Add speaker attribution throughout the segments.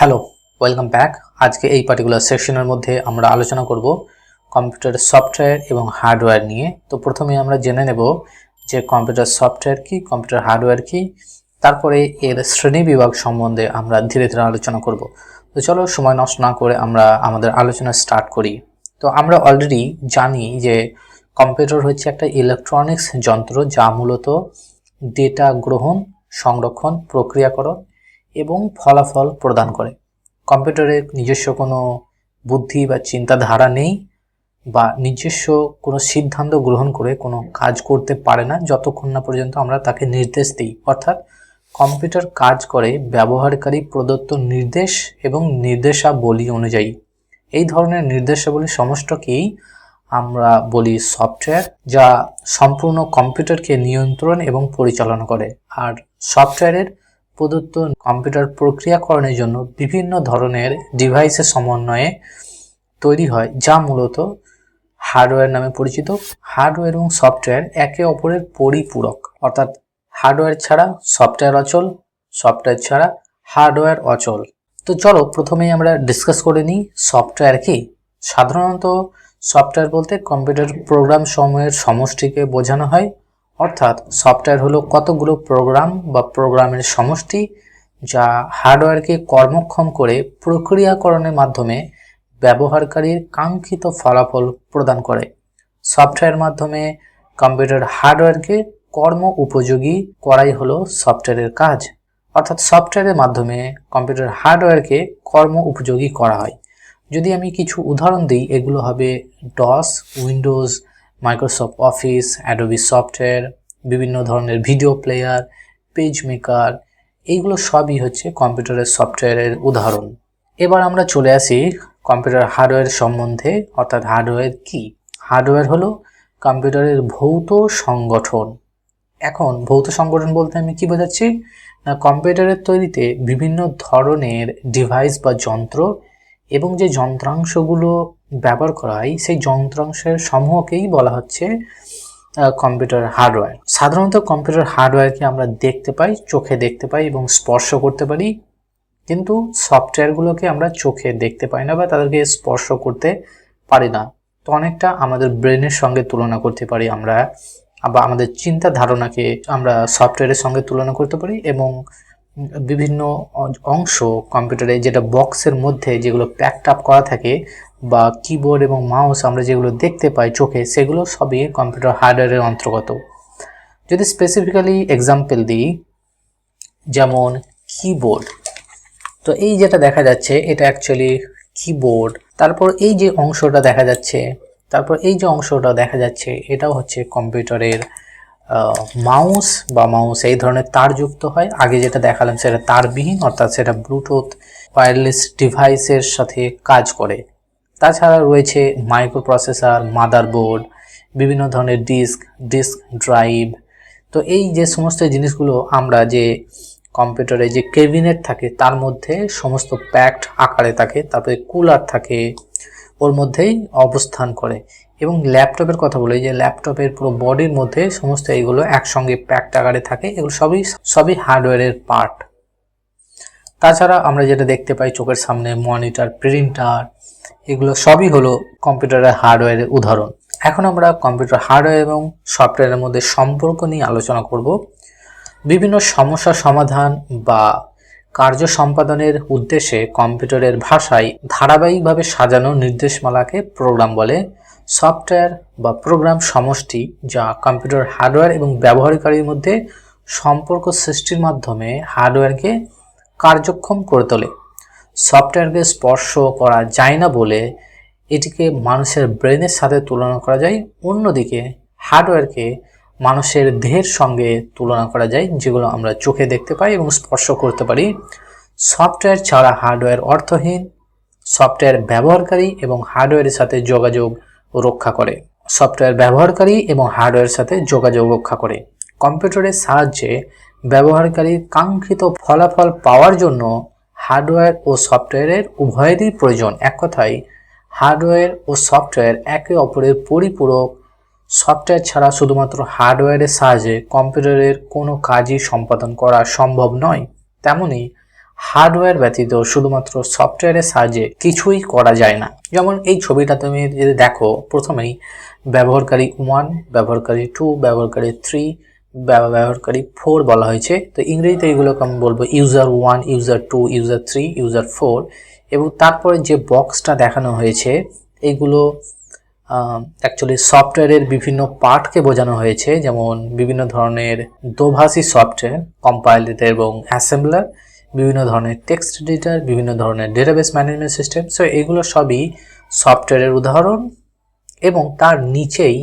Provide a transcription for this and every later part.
Speaker 1: Hello welcome back আজকে এই particular সেকশনের মধ্যে আমরা আলোচনা করব কম্পিউটার সফটওয়্যার এবং হার্ডওয়্যার নিয়ে। তো প্রথমে আমরা জেনে নেব যে কম্পিউটার সফটওয়্যার কি কম্পিউটার হার্ডওয়্যার কি, তারপরে এর শ্রেণি বিভাগ সম্বন্ধে আমরা ধীরে ধীরে আলোচনা করব। তো চলো, সময় নষ্ট না করে আমরা আমাদের আলোচনা স্টার্ট করি। তো আমরা অলরেডি জানি যে কম্পিউটার হচ্ছে একটা ইলেকট্রনিক্স যন্ত্র যা মূলত ডেটা গ্রহণ, সংরক্ষণ, প্রক্রিয়াকরণ এবং ফলাফল প্রদান করে। কম্পিউটারের নিজস্ব কোনো বুদ্ধি বা চিন্তাধারা নেই বা নিজস্ব কোনো সিদ্ধান্ত গ্রহণ করে কোনো কাজ করতে পারে না, যতক্ষণ না পর্যন্ত আমরা তাকে নির্দেশ দিই। অর্থাৎ কম্পিউটার কাজ করে ব্যবহারকারী প্রদত্ত নির্দেশ এবং নির্দেশাবলী অনুযায়ী। এই ধরনের নির্দেশাবলী সমস্তকেই আমরা বলি সফটওয়্যার, যা সম্পূর্ণ কম্পিউটারকে নিয়ন্ত্রণ এবং পরিচালনা করে। আর সফটওয়্যারের প্রদত্ত কম্পিউটার প্রক্রিয়াকরণের জন্য বিভিন্ন ধরনের ডিভাইসের সমন্বয়ে তৈরি হয়, যা মূলত হার্ডওয়্যার নামে পরিচিত। হার্ডওয়্যার এবং সফটওয়্যার একে অপরের পরিপূরক, অর্থাৎ হার্ডওয়্যার ছাড়া সফটওয়্যার অচল, সফটওয়্যার ছাড়া হার্ডওয়্যার অচল। তো চলো প্রথমেই আমরা ডিসকাস করে নিই সফটওয়্যার কি। সাধারণত সফটওয়্যার বলতে কম্পিউটার প্রোগ্রাম সমূহের সমষ্টিকে বোঝানো হয়। অর্থাৎ সফটওয়্যার হলো কতগুলো প্রোগ্রাম বা প্রোগ্রামের সমষ্টি যা হার্ডওয়্যারকে কর্মক্ষম করে প্রক্রিয়াকরণের মাধ্যমে ব্যবহারকারীর কাঙ্ক্ষিত ফলাফল প্রদান করে। সফটওয়্যার মাধ্যমে কম্পিউটার হার্ডওয়্যারকে কর্ম উপযোগী করাই হলো সফটওয়্যারের কাজ। অর্থাৎ সফটওয়্যারের মাধ্যমে কম্পিউটার হার্ডওয়্যারকে কর্ম উপযোগী করা হয়। যদি আমি কিছু উদাহরণ দিই, এগুলো হবে DOS, Windows Microsoft Office Adobe software বিভিন্ন ধরনের ভিডিও প্লেয়ার পেজ মেকার এইগুলো সবই হচ্ছে কম্পিউটারের সফটওয়্যারের উদাহরণ। এবার আমরা চলে আসি কম্পিউটার হার্ডওয়্যার সম্বন্ধে, অর্থাৎ হার্ডওয়্যার কি? হার্ডওয়্যার হলো কম্পিউটারের ভৌত সংগঠন। এখন, ভৌত সংগঠন বলতে আমি কি বোঝাচ্ছি? না কম্পিউটারের তৈরিতে বিভিন্ন ধরনের ডিভাইস বা যন্ত্র এবং যে যন্ত্রাংশগুলো ব্যবহার করা হয়, সেই যন্ত্রাংশের সমূহকেই বলা হচ্ছে কম্পিউটার হার্ডওয়্যার সাধারণত কম্পিউটার হার্ডওয়্যারকে আমরা দেখতে পাই, চোখে দেখতে পাই এবং স্পর্শ করতে পারি, কিন্তু সফটওয়্যারগুলোকে আমরা চোখে দেখতে পাই না বা তাদেরকে স্পর্শ করতে পারি না। তো অনেকটা আমাদের ব্রেনের সঙ্গে তুলনা করতে পারি আমরা, বা আমাদের চিন্তা ধারণাকে আমরা সফটওয়্যারের সঙ্গে তুলনা করতে পারি এবং বিভিন্ন অংশ কম্পিউটারে যেটা বক্সের মধ্যে যেগুলো প্যাকড আপ করা থাকে বা কিবোর্ড এবং মাউস আমরা যেগুলো দেখতে পাই চোখে, সেগুলো সবই কম্পিউটার হার্ডওয়্যারের অন্তর্গত। যদি স্পেসিফিক্যালি এক্সাম্পল দিই, যেমন কিবোর্ড তো এই যেটা দেখা যাচ্ছে, এটা অ্যাকচুয়ালি কিবোর্ড তারপর এই যে অংশটা দেখা যাচ্ছে, তারপর এই যে অংশটা দেখা যাচ্ছে, এটাও হচ্ছে কম্পিউটারের মাউস বা মাউস এই ধরনের তার যুক্ত হয়। আগে যেটা দেখালাম, সেটা তারবিহীন, অর্থাৎ সেটা ব্লুটুথ ওয়্যারলেস ডিভাইসের সাথে কাজ করে। তাছাড়া রয়েছে মাইক্রো প্রসেসর মাদারবোর্ড বিভিন্ন ধরনের ডিস্ক ডিস্ক ড্রাইভ তো এই যে সমস্ত জিনিসগুলো আমরা যে কম্পিউটারে যে কেবিনেট থাকে, তার মধ্যে সমস্ত প্যাকড আকারে থাকে, তারপরে কুলার থাকে, ওর মধ্যেই অবস্থান করে। এবং ল্যাপটপের কথা বলি, যে ল্যাপটপের পুরো বডির মধ্যে সমস্ত এইগুলো একসঙ্গে প্যাকড আকারে থাকে, এগুলো সবই সবই হার্ডওয়্যারের পার্ট তাছাড়া আমরা যেটা দেখতে পাই চোখের সামনে মনিটর প্রিন্টার এগুলো সবই হলো কম্পিউটারের হার্ডওয়্যারের উদাহরণ। এখন আমরা কম্পিউটার হার্ডওয়্যার এবং সফটওয়্যারের মধ্যে সম্পর্ক নিয়ে আলোচনা করব। বিভিন্ন সমস্যা সমাধান বা কার্য সম্পাদনের উদ্দেশ্যে কম্পিউটারের ভাষায় ধারাবাহিকভাবে সাজানো নির্দেশমালাকে প্রোগ্রাম বলে। সফটওয়্যার বা প্রোগ্রাম সমষ্টি যা কম্পিউটার হার্ডওয়্যার এবং ব্যবহারকারীর মধ্যে সম্পর্ক সৃষ্টির মাধ্যমে হার্ডওয়্যারকে কার্যক্ষম করে তোলে। সফটওয়্যারকে স্পর্শ করা যায় না বলে এটিকে মানুষের ব্রেনের সাথে তুলনা করা যায়, অন্যদিকে হার্ডওয়্যারকে মানুষের দেহের সঙ্গে তুলনা করা যায়, যেগুলো আমরা চোখে দেখতে পাই এবং স্পর্শ করতে পারি। সফটওয়্যার ছাড়া হার্ডওয়্যার অর্থহীন, সফটওয়্যার ব্যবহারকারী এবং হার্ডওয়্যারের সাথে যোগাযোগ রক্ষা করে। সফটওয়্যার ব্যবহারকারী এবং হার্ডওয়্যারের সাথে যোগাযোগ রক্ষা করে। কম্পিউটারের সাহায্যে ব্যবহারকারীর কাঙ্ক্ষিত ফলাফল পাওয়ার জন্য হার্ডওয়্যার ও সফটওয়্যারের উভয়েরই প্রয়োজন। এক কথায়, হার্ডওয়্যার ও সফটওয়্যার একে অপরের পরিপূরক। সফটওয়্যার ছাড়া শুধুমাত্র হার্ডওয়্যারের সাহায্যে কম্পিউটারের কোনো কাজই সম্পাদন করা সম্ভব নয়। তেমনি, হার্ডওয়্যার ব্যতীত শুধুমাত্র সফটওয়্যারের সাহায্যে কিছুই করা যায় না। যেমন এই ছবিটা তুমি যদি দেখো, প্রথমেই ব্যবহারকারী ওয়ান ব্যবহারকারী টু ব্যবহারকারী থ্রি ব্যবহারকারী ফোর বলা হয়েছে। তো ইংরেজিতে এগুলোকে আমি বলব user one user two user three user four এবং তারপরে যে বক্সটা দেখানো হয়েছে এইগুলো অ্যাকচুয়ালি সফটওয়্যারের বিভিন্ন পার্টকে বোঝানো হয়েছে, যেমন বিভিন্ন ধরনের দোভাষী সফটওয়্যার কম্পাইলার এবং অ্যাসেম্বলার বিভিন্ন ধরনের টেক্সট এডিটর বিভিন্ন ধরনের ডেটাবেস ম্যানেজমেন্ট সিস্টেম সো এগুলো সবই সফটওয়্যারের উদাহরণ এবং তার নিচেই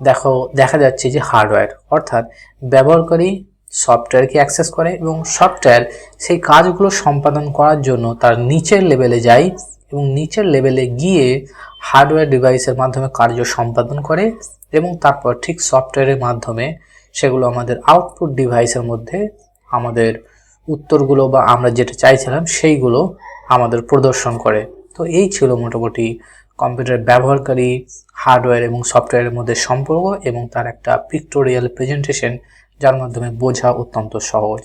Speaker 1: দেখো, দেখা যাচ্ছে যে হার্ডওয়্যার, অর্থাৎ ব্যবহারকারী সফটওয়্যারকে অ্যাক্সেস করে এবং সফটওয়্যার সেই কাজগুলো সম্পাদন করার জন্য তার নিচের লেভেলে যায় এবং নিচের লেভেলে গিয়ে হার্ডওয়্যার ডিভাইসের মাধ্যমে কার্য সম্পাদন করে এবং তারপর ঠিক সফটওয়্যারের মাধ্যমে সেগুলো আমাদের আউটপুট ডিভাইসের মধ্যে আমাদের উত্তরগুলো বা আমরা যেটা চাইছিলাম সেইগুলো আমাদের প্রদর্শন করে। তো এই ছিল মোটামুটি কম্পিউটার ব্যবহারকারী, হার্ডওয়্যার এবং সফটওয়্যারের মধ্যে সম্পর্ক এবং তার একটা পিক্টোরিয়াল প্রেজেন্টেশন যার মাধ্যমে বোঝা অত্যন্ত সহজ।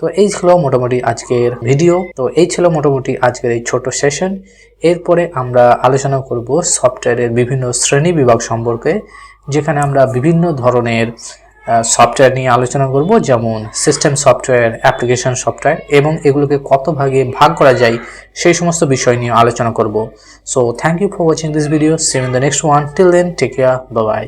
Speaker 1: তো এই ছিল মোটামুটি আজকের ভিডিও তো এই ছিল মোটামুটি আজকের এই ছোট সেশন এরপরে আমরা আলোচনা করব সফটওয়্যারের বিভিন্ন শ্রেণি বিভাগ সম্পর্কে, যেখানে আমরা বিভিন্ন ধরনের সফটওয়্যার নিয়ে আলোচনা করব, যেমন সিস্টেম সফটওয়্যার অ্যাপ্লিকেশন সফটওয়্যার এবং এগুলোকে কত ভাগে ভাগ করা যায় সেই সমস্ত বিষয় নিয়ে আলোচনা করব। So thank you for watching this video see in the next one till then take care bye